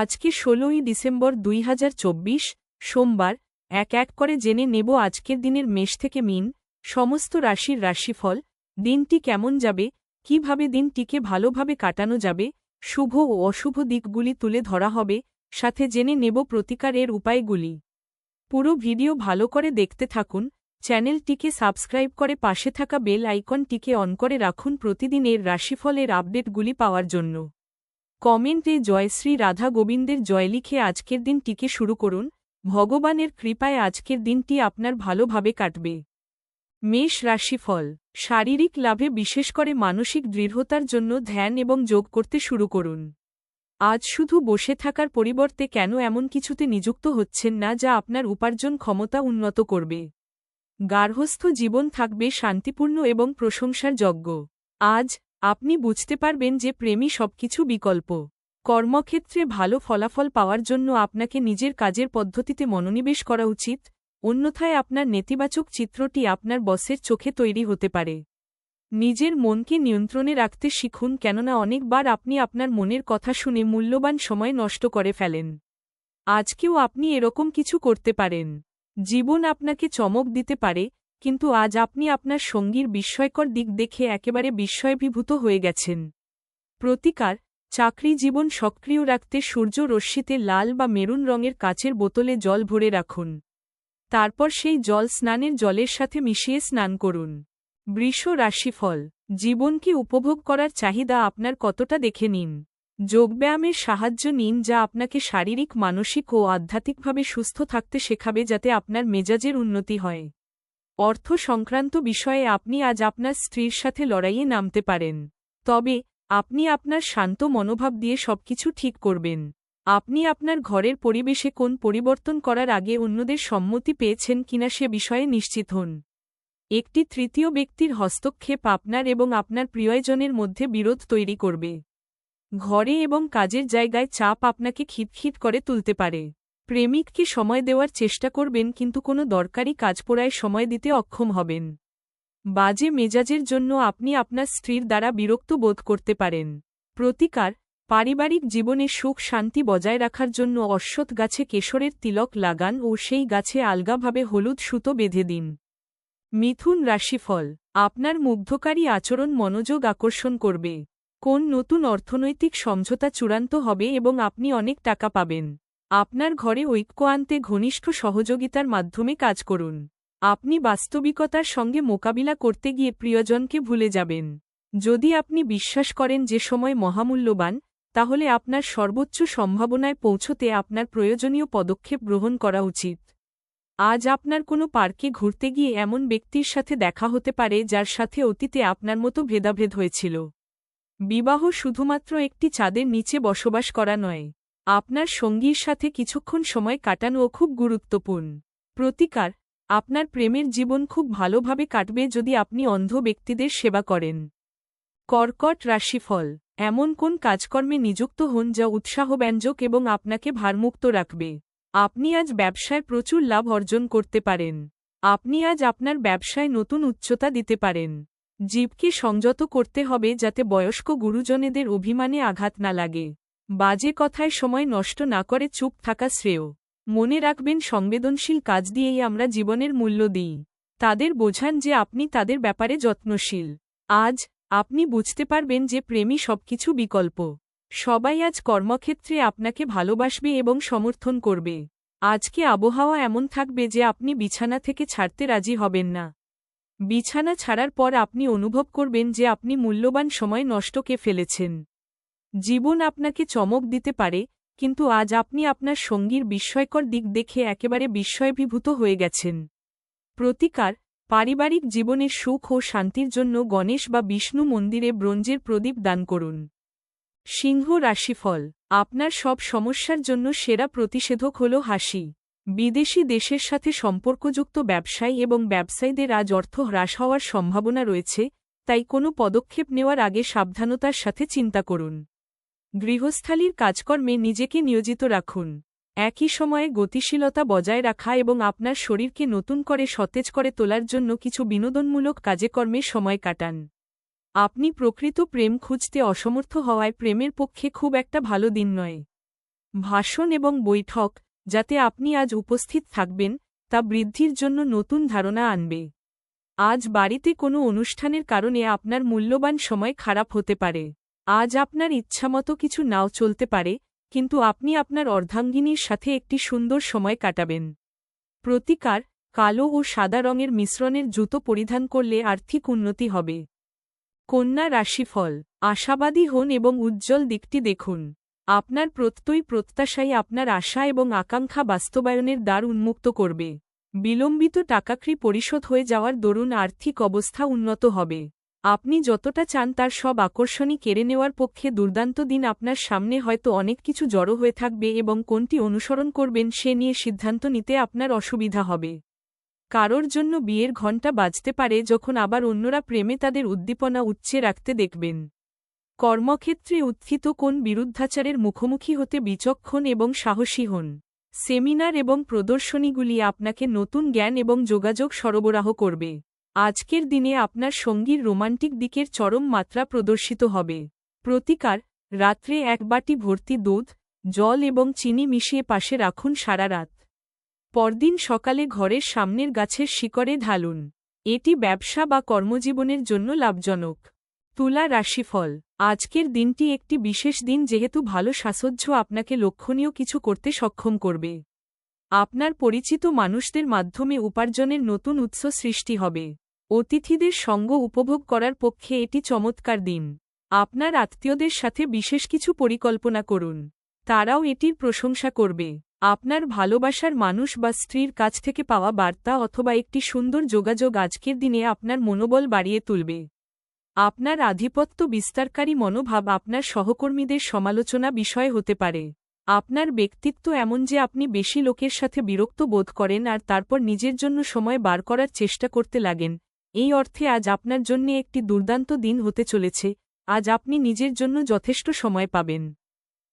আজকে ষোলোই ডিসেম্বর দুই হাজার চব্বিশ, সোমবার, এক এক করে জেনে নেব আজকের দিনের মেষ থেকে মিন, সমস্ত রাশির রাশিফল, দিনটি কেমন যাবে, কীভাবে দিনটিকে ভালোভাবে কাটানো যাবে, শুভ ও অশুভ দিকগুলি তুলে ধরা হবে, সাথে জেনে নেব প্রতিকারের উপায়গুলি। পুরো ভিডিও ভালো করে দেখতে থাকুন, চ্যানেলটিকে সাবস্ক্রাইব করে পাশে থাকা বেল আইকনটিকে অন করে রাখুন প্রতিদিনের রাশিফলের আপডেটগুলি পাওয়ার জন্য। কমেন্টে জয়শ্রী রাধা গোবিন্দের জয় লিখে আজকের দিনটিকে শুরু করুন। ভগবানের কৃপায় আজকের দিনটি আপনার ভালোভাবে কাটবে। মেষ রাশিফল, শারীরিক লাভে বিশেষ করে মানসিক দৃঢ়তার জন্য ধ্যান এবং যোগ করতে শুরু করুন। আজ শুধু বসে থাকার পরিবর্তে কেন এমন কিছুতে নিযুক্ত হচ্ছেন না যা আপনার উপার্জন ক্ষমতা উন্নত করবে। গার্হস্থ জীবন থাকবে শান্তিপূর্ণ এবং প্রশংসার যজ্ঞ। আজ আপনি বুঝতে পারবেন যে প্রেমী সবকিছু বিকল্প। কর্মক্ষেত্রে ভালো ফলাফল পাওয়ার জন্য আপনাকে নিজের কাজের পদ্ধতিতে মনোনিবেশ করা উচিত, অন্যথায় আপনার নেতিবাচক চিত্রটি আপনার বসের চোখে তৈরি হতে পারে। নিজের মনকে নিয়ন্ত্রণে রাখতে শিখুন কেননা অনেকবার আপনি আপনার মনের কথা শুনে মূল্যবান সময় নষ্ট করে ফেলেন। আজকেও আপনি এরকম কিছু করতে পারেন। জীবন আপনাকে চমক দিতে পারে কিন্তু আজ আপনি আপনার সঙ্গীর বিস্ময়কর দিক দেখে একেবারে বিস্ময়ভিভূত হয়ে গেছেন। প্রতিকার, চাকরি জীবন সক্রিয় রাখতে সূর্য রশ্মিতে লাল বা মেরুন রঙের কাচের বোতলে জল ভরে রাখুন। তারপর সেই জল স্নানের জলের সাথে মিশিয়ে স্নান করুন। বৃষ রাশিফল, জীবনকে উপভোগ করার চাহিদা আপনার কতটা দেখে নিন। যোগব্যায়ামের সাহায্য নিন যা আপনাকে শারীরিক, মানসিক ও আধ্যাত্মিকভাবে সুস্থ থাকতে শেখাবে যাতে আপনার মেজাজের উন্নতি হয়। অর্থ সংক্রান্ত বিষয়ে আপনি আজ আপনার স্ত্রীর সাথে লড়াইয়ে নামতে পারেন। তবে, আপনি আপনার শান্ত মনোভাব দিয়ে সবকিছু ঠিক করবেন। আপনি আপনার ঘরের পরিবেশে কোন পরিবর্তন করার আগে অন্যদের সম্মতি পেয়েছেন কিনা সে বিষয়ে নিশ্চিত হন। একটি তৃতীয় ব্যক্তির হস্তক্ষেপ আপনার এবং আপনার প্রিয়জনের মধ্যে বিরোধ তৈরি করবে। ঘরে এবং কাজের জায়গায় চাপ আপনাকে খিটখিট করে তুলতে পারে। প্রেমিককে সময় দেওয়ার চেষ্টা করবেন কিন্তু কোনো দরকারি কাজ পোড়ায় সময় দিতে অক্ষম হবেন। বাজে মেজাজের জন্য আপনি আপনার স্ত্রীর দ্বারা বিরক্ত বোধ করতে পারেন। প্রতিকার, পারিবারিক জীবনে সুখ শান্তি বজায় রাখার জন্য অশ্বত্থ গাছে কেশরের তিলক লাগান ও সেই গাছে আলগাভাবে হলুদ সুতো বেঁধে দিন। মিথুন রাশিফল, আপনার মুগ্ধকারী আচরণ মনোযোগ আকর্ষণ করবে। কোন নতুন অর্থনৈতিক সমঝোতা চূড়ান্ত হবে এবং আপনি অনেক টাকা পাবেন। আপনার ঘরে ঐক্য আনতে ঘনিষ্ঠ সহযোগিতার মাধ্যমে কাজ করুন। আপনি বাস্তবিকতার সঙ্গে মোকাবিলা করতে গিয়ে প্রিয়জনকে ভুলে যাবেন। যদি আপনি বিশ্বাস করেন যে সময় মহামূল্যবান, তাহলে আপনার সর্বোচ্চ সম্ভাবনায় পৌঁছতে আপনার প্রয়োজনীয় পদক্ষেপ গ্রহণ করা উচিত। আজ আপনার কোনো পার্কে ঘুরতে গিয়ে এমন ব্যক্তির সাথে দেখা হতে পারে যার সাথে অতীতে আপনার মতো ভেদাভেদ হয়েছিল। বিবাহ শুধুমাত্র একটি চাঁদের নিচে বসবাস করা নয়। আপনার সঙ্গীর সাথে কিছুক্ষণ সময় কাটানোও খুব গুরুত্বপূর্ণ। প্রতিকার, আপনার প্রেমের জীবন খুব ভালোভাবে কাটবে যদি আপনি অন্ধ ব্যক্তিদের সেবা করেন। কর্কট রাশিফল, এমন কোন কাজকর্মে নিযুক্ত হন যা উৎসাহব্যঞ্জক এবং আপনাকে ভারমুক্ত রাখবে। আপনি আজ ব্যবসায় প্রচুর লাভ অর্জন করতে পারেন। আপনি আজ আপনার ব্যবসায় নতুন উচ্চতা দিতে পারেন। জীবকে সংযত করতে হবে যাতে বয়স্ক গুরুজনেদের অভিমানে আঘাত না লাগে। বাজে কথায় সময় নষ্ট না করে চুপ থাকা শ্রেয়। মনে রাখবেন, সংবেদনশীল কাজ দিয়েই আমরা জীবনের মূল্য দিই। তাদের বোঝান যে আপনি তাদের ব্যাপারে যত্নশীল। আজ, আপনি বুঝতে পারবেন যে প্রেমী সবকিছু বিকল্প। সবাই আজ কর্মক্ষেত্রে আপনাকে ভালোবাসবে এবং সমর্থন করবে। আজকে আবহাওয়া এমন থাকবে যে আপনি বিছানা থেকে ছাড়তে রাজি হবেন না। বিছানা ছাড়ার পর আপনি অনুভব করবেন যে আপনি মূল্যবান সময় নষ্টকে ফেলেছেন। জীবন আপনাকে চমক দিতে পারে, কিন্তু আজ আপনি আপনার সঙ্গীর বিস্ময়কর দিক দেখে একেবারে বিস্ময়ভিভূত হয়ে গেছেন। প্রতিকার, পারিবারিক জীবনে সুখ ও শান্তির জন্য গণেশ বা বিষ্ণু মন্দিরে ব্রোঞ্জের প্রদীপ দান করুন। সিংহ রাশিফল, আপনার সব সমস্যার জন্য সেরা প্রতিষেধক হল হাসি। বিদেশি দেশের সাথে সম্পর্কযুক্ত ব্যবসায়ী এবং ব্যবসায়ীদের আজ অর্থ হ্রাস হওয়ার সম্ভাবনা রয়েছে, তাই কোনো পদক্ষেপ নেওয়ার আগে সাবধানতার সাথে চিন্তা করুন। গৃহস্থালীর কাজকর্মে নিজেকে নিয়োজিত রাখুন। একই সময়ে গতিশীলতা বজায় রাখা এবং আপনার শরীরকে নতুন করে সতেজ করে তোলার জন্য কিছু বিনোদনমূলক কাজেকর্মে সময় কাটান। আপনি প্রকৃত প্রেম খুঁজতে অসমর্থ হওয়ায় প্রেমের পক্ষে খুব একটা ভালো দিন নয়। ভাষণ এবং বৈঠক, যাতে আপনি আজ উপস্থিত থাকবেন, তা বৃদ্ধির জন্য নতুন ধারণা আনবে। আজ বাড়িতে কোনো অনুষ্ঠানের কারণে আপনার মূল্যবান সময় খারাপ হতে পারে। আজ আপনার ইচ্ছামতো কিছু নাও চলতে পারে, কিন্তু আপনি আপনার অর্ধাঙ্গিনীর সাথে একটি সুন্দর সময় কাটাবেন। প্রতিকার, কালো ও সাদা রঙের মিশ্রণের জুতো পরিধান করলে আর্থিক উন্নতি হবে। কন্যা রাশিফল, আশাবাদী হন এবং উজ্জ্বল দিকটি দেখুন। আপনার প্রত্যয়ী প্রত্যাশাই আপনার আশা এবং আকাঙ্ক্ষা বাস্তবায়নের দ্বার উন্মুক্ত করবে। বিলম্বিত টাকাকৃ পরিশোধ হয়ে যাওয়ার দরুন আর্থিক অবস্থা উন্নত হবে। আপনি যতটা চান তার সব আকর্ষণই কেড়ে নেওয়ার পক্ষে দুর্দান্ত দিন আপনার সামনে হয়তো অনেক কিছু জড়ো হয়ে থাকবে এবং কোনটি অনুসরণ করবেন সে নিয়ে সিদ্ধান্ত নিতে আপনার অসুবিধা হবে। কারোর জন্য বিয়ের ঘণ্টা বাজতে পারে যখন আবার অন্যরা প্রেমে তাদের উদ্দীপনা উচ্চে রাখতে দেখবেন। কর্মক্ষেত্রে উত্থিত কোন বিরুদ্ধাচারের মুখোমুখি হতে বিচক্ষণ এবং সাহসী হন। সেমিনার এবং প্রদর্শনীগুলি আপনাকে নতুন জ্ঞান এবং যোগাযোগ সরবরাহ করবে। আজকের দিনে আপনার সঙ্গীর রোমান্টিক দিকের চরম মাত্রা প্রদর্শিত হবে। প্রতিকার, রাত্রে এক বাটি ভর্তি দুধ, জল এবং চিনি মিশিয়ে পাশে রাখুন সারা রাত। পরদিন সকালে ঘরের সামনের গাছের শিকড়ে ঢালুন। এটি ব্যবসা বা কর্মজীবনের জন্য লাভজনক। তুলা রাশিফল। আজকের দিনটি একটি বিশেষ দিন যেহেতু ভালো সাসহ্য আপনাকে লক্ষণীয় কিছু করতে সক্ষম করবে। আপনার পরিচিত মানুষদের মাধ্যমে উপার্জনের নতুন উৎস সৃষ্টি হবে। অতিথিদের সঙ্গ উপভোগ করার পক্ষে এটি চমৎকার দিন। আপনার আত্মীয়দের সাথে বিশেষ কিছু পরিকল্পনা করুন। তারাও এটির প্রশংসা করবে। আপনার ভালোবাসার মানুষ বা স্ত্রীর কাছ থেকে পাওয়া বার্তা অথবা একটি সুন্দর যোগাযোগ আজকের দিনে আপনার মনোবল বাড়িয়ে তুলবে। আপনার আধিপত্য বিস্তারকারী মনোভাব আপনার সহকর্মীদের সমালোচনা বিষয় হতে পারে। আপনার ব্যক্তিত্ব এমন যে আপনি বেশি লোকের সাথে বিরক্ত বোধ করেন আর তারপর নিজের জন্য সময় বার করার চেষ্টা করতে লাগেন এই অর্থে আজ আপনার জন্য একটি দুর্দান্ত দিন হতে চলেছে। আজ আপনি নিজের জন্য যথেষ্ট সময় পাবেন।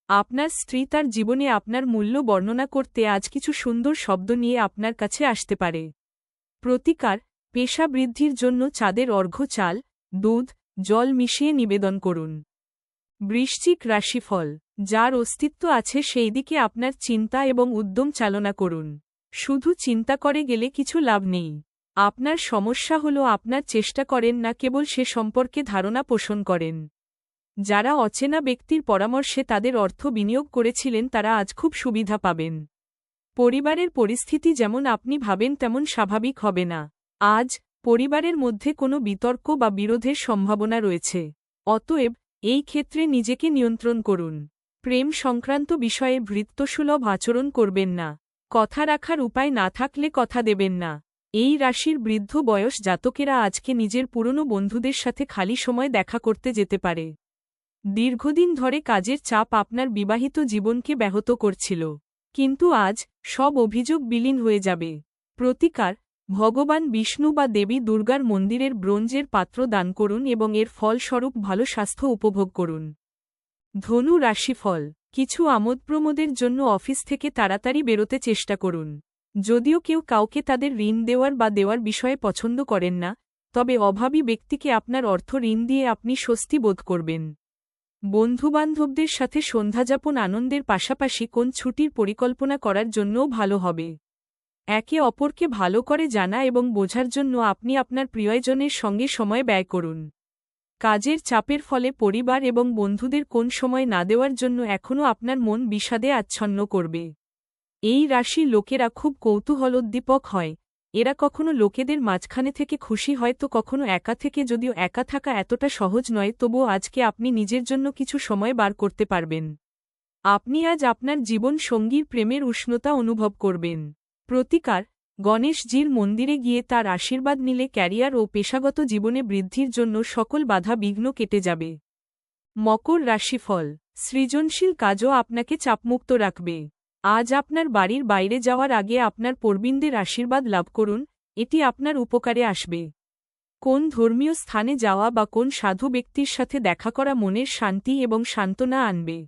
আপনার স্ত্রী তার জীবনে আপনার মূল্য বর্ণনা করতে আজ কিছু সুন্দর শব্দ নিয়ে আপনার কাছে আসতে পারে। প্রতিকার, পেশা বৃদ্ধির জন্য চাঁদের অর্ঘ্য চাল, দুধ, জল মিশিয়ে নিবেদন করুন। বৃশ্চিক রাশিফল, যার অস্তিত্ব আছে সেই দিকে আপনার চিন্তা এবং উদ্যম চালনা করুন। শুধু চিন্তা করে গেলে কিছু লাভ নেই। আপনার সমস্যা হল আপনার চেষ্টা করেন না কেবল সে সম্পর্কে ধারণা পোষণ করেন। যারা অচেনা ব্যক্তির পরামর্শে তাদের অর্থ বিনিয়োগ করেছিলেন তারা আজ খুব সুবিধা পাবেন। পরিবারের পরিস্থিতি যেমন আপনি ভাবেন তেমন স্বাভাবিক হবে না। আজ, পরিবারের মধ্যে কোনো বিতর্ক বা বিরোধের সম্ভাবনা রয়েছে। অতএব, এই ক্ষেত্রে নিজেকে নিয়ন্ত্রণ করুন। প্রেম সংক্রান্ত বিষয়ে ভৃত্যসুলভ আচরণ করবেন না। কথা রাখার উপায় না থাকলে কথা দেবেন না। এই রাশির বৃদ্ধ বয়স জাতকেরা আজকে নিজের পুরনো বন্ধুদের সাথে খালি সময় দেখা করতে যেতে পারে। দীর্ঘদিন ধরে কাজের চাপ আপনার বিবাহিত জীবনকে ব্যাহত করছিল। কিন্তু আজ সব অভিযোগ বিলীন হয়ে যাবে। প্রতিকার, ভগবান বিষ্ণু বা দেবী দুর্গার মন্দিরের ব্রোঞ্জের পাত্র দান করুন এবং এর ফলস্বরূপ ভালো স্বাস্থ্য উপভোগ করুন। ধনু রাশিফল, কিছু আমোদপ্রমোদের জন্য অফিস থেকে তাড়াতাড়ি বেরোতে চেষ্টা করুন। যদিও কেউ কাউকে তাদের ঋণ দেওয়ার বা দেওয়ার বিষয়ে পছন্দ করেন না, তবে অভাবী ব্যক্তিকে আপনার অর্থ ঋণ দিয়ে আপনি স্বস্তি বোধ করবেন। বন্ধুবান্ধবদের সাথে সন্ধ্যাযাপন আনন্দের পাশাপাশি কোন ছুটির পরিকল্পনা করার জন্যও ভালো হবে। একে অপরকে ভালো করে জানা এবং বোঝার জন্য আপনি আপনার প্রিয়জনের সঙ্গে সময় ব্যয় করুন। কাজের চাপের ফলে পরিবার এবং বন্ধুদের কোন সময় না দেওয়ার জন্য এখনও আপনার মন বিষাদে আচ্ছন্ন করবে। এই রাশি লোকেরা খুব কৌতূহলোদ্দীপক হয়। এরা কখনো লোকেদের মাঝখানে থেকে খুশি হয় তো কখনো একা থেকে যদিও একা থাকা এতটা সহজ নয় তবুও আজকে আপনি নিজের জন্য কিছু সময় বার করতে পারবেন। আপনি আজ আপনার জীবন সঙ্গীর প্রেমের উষ্ণতা অনুভব করবেন। প্রতিকার, গণেশজির মন্দিরে গিয়ে তার আশীর্বাদ নিলে ক্যারিয়ার ও পেশাগত জীবনে বৃদ্ধির জন্য সকল বাধা বিঘ্ন কেটে যাবে। মকর রাশিফল, সৃজনশীল কাজও আপনাকে চাপমুক্ত রাখবে। আজ আপনার বাড়ির বাইরে যাওয়ার আগে আপনার পরবিন্দের আশীর্বাদ লাভ করুন, এটি আপনার উপকারে আসবে। কোন ধর্মীয় স্থানে যাওয়া বা কোন সাধু ব্যক্তির সাথে দেখা করা মনের শান্তি এবং সান্ত্বনা আনবে।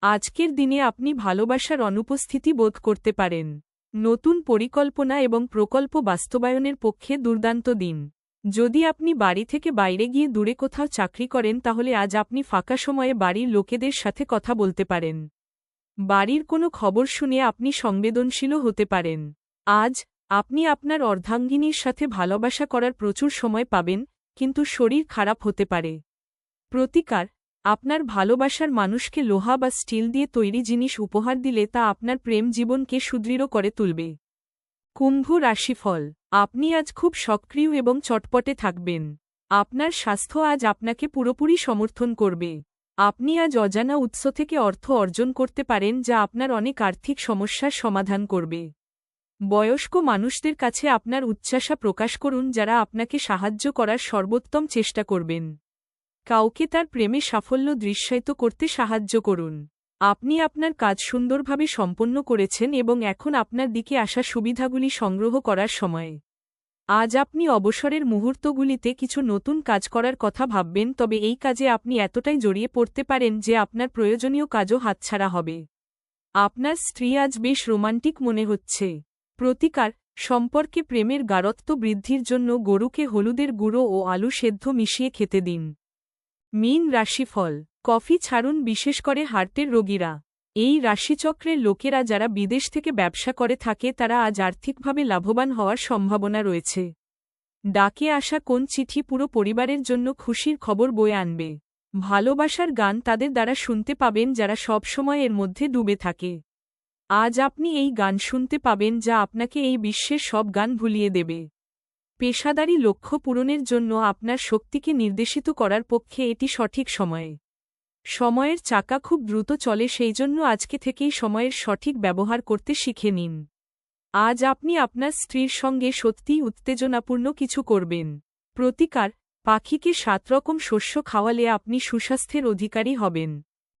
আজকের দিনে আপনি ভালোবাসার অনুপস্থিতি বোধ করতে পারেন। নতুন পরিকল্পনা এবং প্রকল্প বাস্তবায়নের পক্ষে দুর্দান্ত দিন। যদি আপনি বাড়ি থেকে বাইরে গিয়ে দূরে কোথাও চাকরি করেন তাহলে আজ আপনি ফাঁকা সময়ে বাড়ির লোকেদের সাথে কথা বলতে পারেন। বাড়ির কোনো খবর শুনে আপনি সংবেদনশীলও হতে পারেন। আজ, আপনি আপনার অর্ধাঙ্গিনীর সাথে ভালোবাসা করার প্রচুর সময় পাবেন, কিন্তু শরীর খারাপ হতে পারে। প্রতিকার, আপনার ভালোবাসার মানুষকে লোহা বা স্টিল দিয়ে তৈরি জিনিস উপহার দিলে তা আপনার প্রেম জীবনকে সুদৃঢ় করে তুলবে। কুম্ভ রাশিফল, আপনি আজ খুব সক্রিয় এবং চটপটে থাকবেন। আপনার স্বাস্থ্য আজ আপনাকে পুরোপুরি সমর্থন করবে। আপনি আজ অজানা উৎস থেকে অর্থ অর্জন করতে পারেন যা আপনার অনেক আর্থিক সমস্যার সমাধান করবে। বয়স্ক মানুষদের কাছে আপনার উচ্চাসা প্রকাশ করুন যারা আপনাকে সাহায্য করার সর্বোত্তম চেষ্টা করবেন। কাউকে তার প্রেমে সাফল্য দৃশ্যায়িত করতে সাহায্য করুন। আপনি আপনার কাজ সুন্দরভাবে সম্পন্ন করেছেন এবং এখন আপনার দিকে আসা সুবিধাগুলি সংগ্রহ করার সময়। আজ আপনি অবসরের মুহূর্তগুলিতে কিছু নতুন কাজ করার কথা ভাববেন, তবে এই কাজে আপনি এতটাই জড়িয়ে পড়তে পারেন যে আপনার প্রয়োজনীয় কাজও হাতছাড়া হবে। আপনার স্ত্রী আজ বেশ রোমান্টিক মনে হচ্ছে। প্রতিকার, সম্পর্কে প্রেমের গারত্ব বৃদ্ধির জন্য গরুকে হলুদের গুঁড়ো ও আলু সেদ্ধ মিশিয়ে খেতে দিন। মিন রাশিফল, কফি ছাড়ুন বিশেষ করে হার্টের রোগীরা। এই রাশিচক্রের লোকেরা যারা বিদেশ থেকে ব্যবসা করে থাকে, তারা আজ আর্থিকভাবে লাভবান হওয়ার সম্ভাবনা রয়েছে। ডাকে আসা কোন চিঠি পুরো পরিবারের জন্য খুশির খবর বয়ে আনবে। ভালোবাসার গান তাদের দ্বারা শুনতে পাবেন যারা সবসময় এর মধ্যে ডুবে থাকে। আজ আপনি এই গান শুনতে পাবেন যা আপনাকে এই বিশ্বের সব গান ভুলিয়ে দেবে। পেশাদারী লক্ষ্য পূরণের জন্য আপনার শক্তিকে নির্দেশিত করার পক্ষে এটি সঠিক সময়। সময়ের চাকা খুব দ্রুত চলে, সেই জন্য আজকে থেকেই সময়ের সঠিক ব্যবহার করতে শিখে নিন। আজ আপনি আপনার স্ত্রীর সঙ্গে সত্যিই উত্তেজনাপূর্ণ কিছু করবেন। প্রতিকার, পাখিকে সাত রকম শস্য খাওয়ালে আপনি সুস্বাস্থ্যের অধিকারী হবেন।